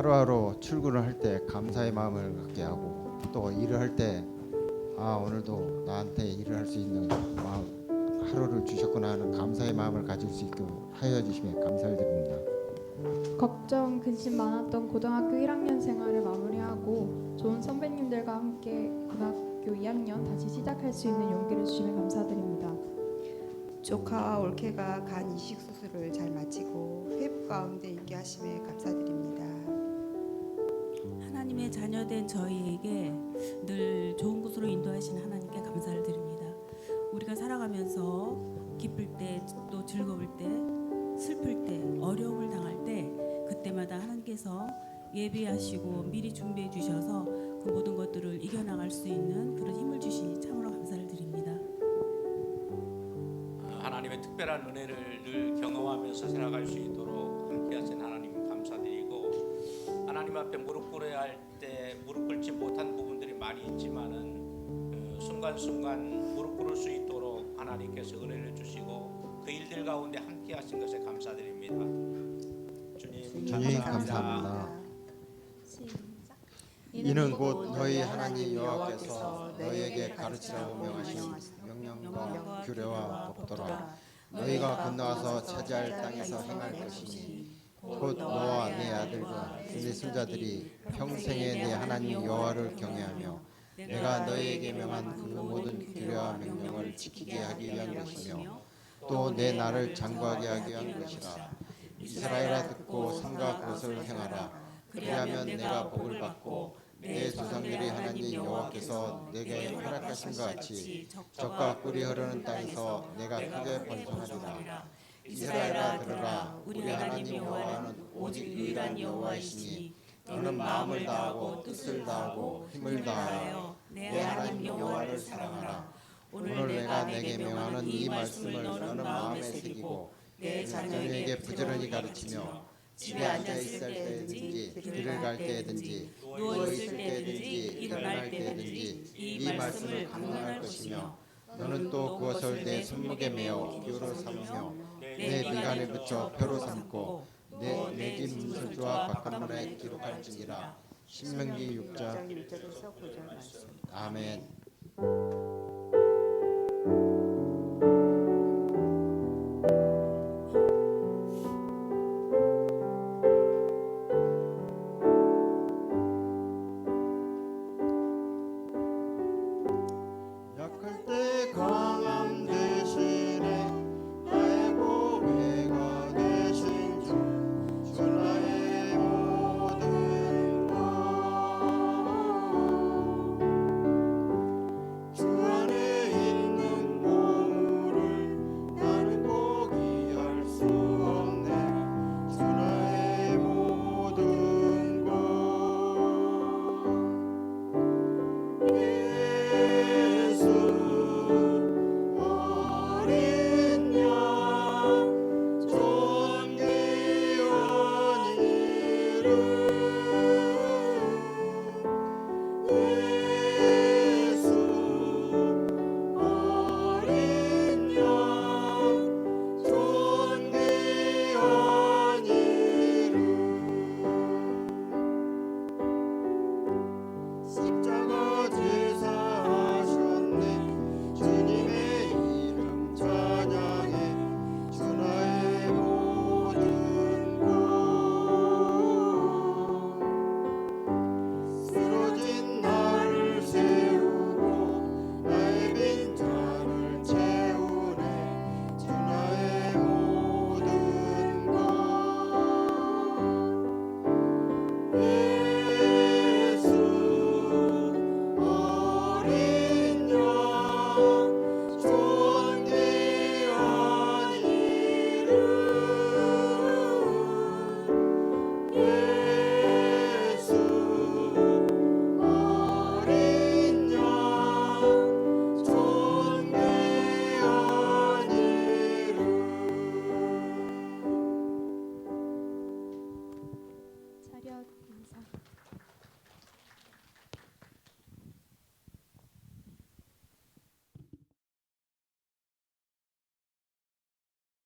하루하루 출근을 할 때 감사의 마음을 갖게 하고 또 일을 할 때 아 오늘도 나한테 일을 할 수 있는 마음 하루를 주셨구나 하는 감사의 마음을 가질 수 있게 하여 주시면 감사를 드립니다. 걱정, 근심 많았던 고등학교 1학년 생활을 마무리하고 좋은 선배님들과 함께 고등학교 2학년 다시 시작할 수 있는 용기를 주시면 감사드립니다. 조카와 올케가 간 이식 수술을 잘 마치고 회복 가운데 있게 하심에 감사드립니다. 하나님의 자녀된 저희에게 늘 좋은 곳으로 인도하시는 하나님께 감사를 드립니다. 우리가 살아가면서 기쁠 때 또 즐거울 때 슬플 때 어려움을 당할 때 그때마다 하나님께서 예배하시고 미리 준비해 주셔서 그 모든 것들을 이겨나갈 수 있는 그런 힘을 주시니 참으로 감사를 드립니다. 하나님의 특별한 은혜를 늘 경험하면서 살아갈 수 있도록 하나님 앞에 무릎 꿇어야 할 때 무릎 꿇지 못한 부분들이 많이 있지만은 그 순간순간 무릎 꿇을 수 있도록 하나님께서 은혜를 주시고 그 일들 가운데 함께 하신 것에 감사드립니다. 주님, 주님 감사합니다. 이는 곧 너희 하나님 여호와께서 너희에게 가르치라고 명하신 명령과 규례와 법도라. 너희가 건너와서 차지할 땅에서 행할 것이니 곧 너와 네 아들과 네 손자들이 평생에 네 하나님 여호와를 경외하며 내가 너희에게 명한 그 모든 규례와 명령을 지키게 하기 위한 것이며 또 내 나를 장구하게 하기 위한 것이라. 이스라엘아 듣고 삼가 그것을 행하라. 그리하면 내가 복을 받고 내 조상들이 하나님 여호와께서 내게 허락하신 것 같이 적과 꿀이 흐르는 땅에서 내가 크게 번성하리라 이스라엘아 들으라 우리 하나님 여호와는 오직 유일한 여호와이시니 너는 마음을 다하고 뜻을 다하고 힘을 다하여 내 하나님 여호와를 사랑하라. 오늘 내가 내게 명하는 이 말씀을 너는 마음에 새기고 내 자녀에게 부지런히 가르치며 집에 앉아 있을 때든지 길을 갈 때든지 누워 있을 때든지 일어날 때든지 이 말씀을 강론할 것이며 너는 또 그것을 내 손목에 메어 기호로 삼으며 내 미간에 붙여 표로 삼고 내내집 문서주와 바깥문에 기록할지니라. 신명기 6장. 1절에서 9절 말씀. 아멘